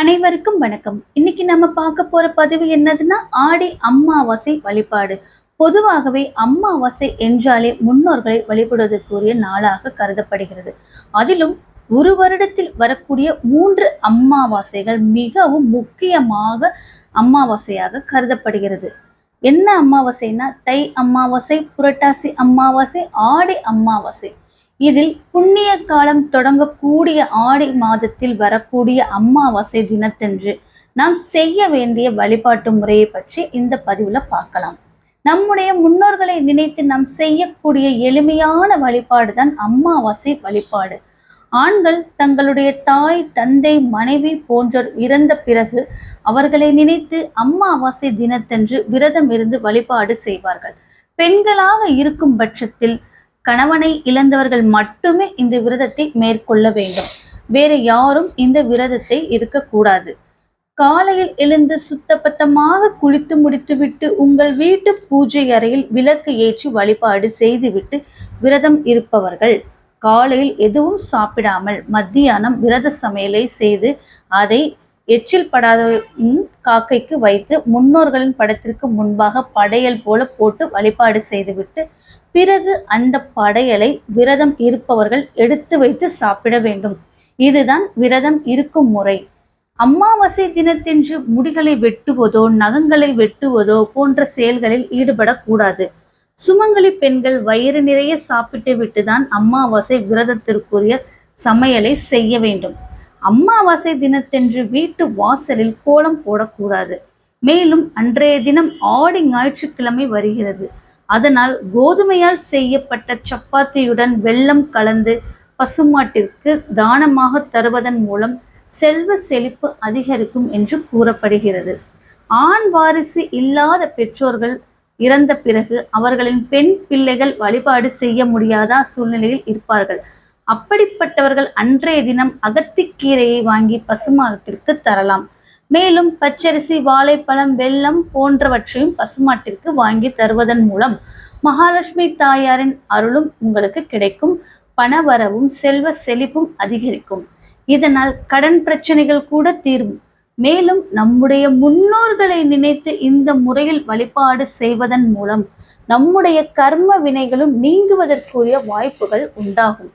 அனைவருக்கும் வணக்கம். இன்னைக்கு நம்ம பார்க்க போற பதிவு என்னதுன்னா ஆடி அம்மாவாசை வழிபாடு. பொதுவாகவே அமாவாசை என்றாலே முன்னோர்களை வழிபடுவதற்குரிய நாளாக கருதப்படுகிறது. அதிலும் ஒரு வருடத்தில் வரக்கூடிய மூன்று அமாவாசைகள் மிகவும் முக்கியமாக அமாவாசையாக கருதப்படுகிறது. என்ன அமாவாசைனா தை அமாவாசை புரட்டாசி அமாவாசை ஆடி அமாவாசை இதில் புண்ணிய காலம் தொடங்கக்கூடிய ஆடி மாதத்தில் வரக்கூடிய அம்மாவாசை தினத்தன்று நாம் செய்ய வேண்டிய வழிபாட்டு முறையை பற்றி இந்த பதிவுல பார்க்கலாம். நம்முடைய முன்னோர்களை நினைத்து நாம் செய்யக்கூடிய எளிமையான வழிபாடு தான் அம்மாவாசை வழிபாடு. ஆண்கள் தங்களுடைய தாய் தந்தை மனைவி போன்றோர் இறந்த பிறகு அவர்களை நினைத்து அம்மாவாசை தினத்தன்று விரதம் இருந்து வழிபாடு செய்வார்கள். பெண்களாக இருக்கும் பட்சத்தில் கணவனை இழந்தவர்கள் மட்டுமே இந்த விரதத்தை மேற்கொள்ள வேண்டும். வேற யாரும் இந்த விரதத்தை இருக்கக்கூடாது காலையில் எழுந்து சுத்தபத்தமாக குளித்து முடித்துவிட்டு உங்கள் வீட்டு பூஜை அறையில் விளக்கு ஏற்றி வழிபாடு செய்துவிட்டு விரதம் இருப்பவர்கள் காலையில் எதுவும் சாப்பிடாமல் மத்தியானம் விரத சமையலை செய்து அதை எச்சில் படாத காக்கைக்கு வைத்து முன்னோர்களின் படத்திற்கு முன்பாக படையல் போல போட்டு வழிபாடு செய்துவிட்டு பிறகு அந்த படையலை விரதம் இருப்பவர்கள் எடுத்து வைத்து சாப்பிட வேண்டும். இதுதான் விரதம் இருக்கும் முறை. அமாவாசை தினத்தன்று முடிகளை வெட்டுவதோ நகங்களை வெட்டுவதோ போன்ற செயல்களில் ஈடுபடக்கூடாது. சுமங்கலி பெண்கள் வயிறு நிறைய சாப்பிட்டு விட்டுதான் அமாவாசை விரதத்திற்குரிய சமையலை செய்ய வேண்டும். அமாவாசை தினத்தன்று வீட்டு வாசலில் கோலம் போடக்கூடாது. மேலும் அன்றைய தினம் ஆடி ஞாயிற்றுக்கிழமை வருகிறது. அதனால் கோதுமையால் செய்யப்பட்ட சப்பாத்தியுடன் வெள்ளம் கலந்து பசுமாட்டிற்கு தானமாக தருவதன் மூலம் செல்வ செழிப்பு அதிகரிக்கும் என்று கூறப்படுகிறது. ஆண் வாரிசு இல்லாத பெற்றோர்கள் இறந்த பிறகு அவர்களின் பெண் பிள்ளைகள் வழிபாடு செய்ய முடியாத சூழ்நிலையில் இருப்பார்கள். அப்படிப்பட்டவர்கள் அன்றைய தினம் அகத்திக்கீரையை வாங்கி பசுமாட்டிற்கு தரலாம். மேலும் பச்சரிசி வாழைப்பழம் வெல்லம் போன்றவற்றையும் பசுமாட்டிற்கு வாங்கி தருவதன் மூலம் மகாலட்சுமி தாயாரின் அருளும் உங்களுக்கு கிடைக்கும். பணவரவும் செல்வ செழிப்பும் அதிகரிக்கும். இதனால் கடன் பிரச்சனைகள் கூட தீரும். மேலும் நம்முடைய முன்னோர்களை நினைத்து இந்த முறையில் வழிபாடு செய்வதன் மூலம் நம்முடைய கர்ம வினைகளும் நீங்குவதற்குரிய வாய்ப்புகள் உண்டாகும்.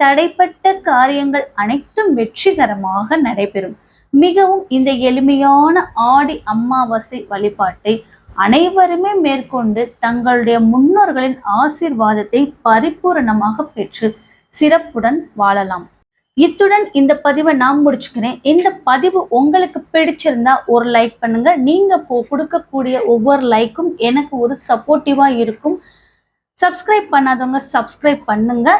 தடைப்பட்ட காரியங்கள் அனைத்தும் வெற்றிகரமாக நடைபெறும். மிகவும் இந்த எளிமையான ஆடி அமாவாசை வழிபாட்டை அனைவருமே மேற்கொண்டு தங்களுடைய முன்னோர்களின் ஆசீர்வாதத்தை பரிபூரணமாக பெற்று சிறப்புடன் வாழலாம். இத்துடன் இந்த பதிவை நான் முடிச்சுக்கிறேன். இந்த பதிவு உங்களுக்கு பிடிச்சிருந்தா ஒரு லைக் பண்ணுங்க. நீங்க போ கொடுக்கக்கூடிய ஒவ்வொரு லைக்கும் எனக்கு ஒரு சப்போர்ட்டிவா இருக்கும். சப்ஸ்கிரைப் பண்ணாதவங்க சப்ஸ்கிரைப் பண்ணுங்க.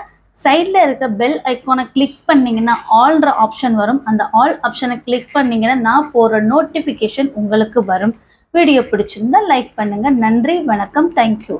சைடில் இருக்க பெல் ஐக்கானை கிளிக் பண்ணிங்கன்னா ஆல்ற ஆப்ஷன் வரும். அந்த ஆல் ஆப்ஷனை கிளிக் பண்ணிங்கன்னா நான் போடுற நோட்டிஃபிகேஷன் உங்களுக்கு வரும். வீடியோ பிடிச்சிருந்தா லைக் பண்ணுங்கள் நன்றி வணக்கம். தேங்க்யூ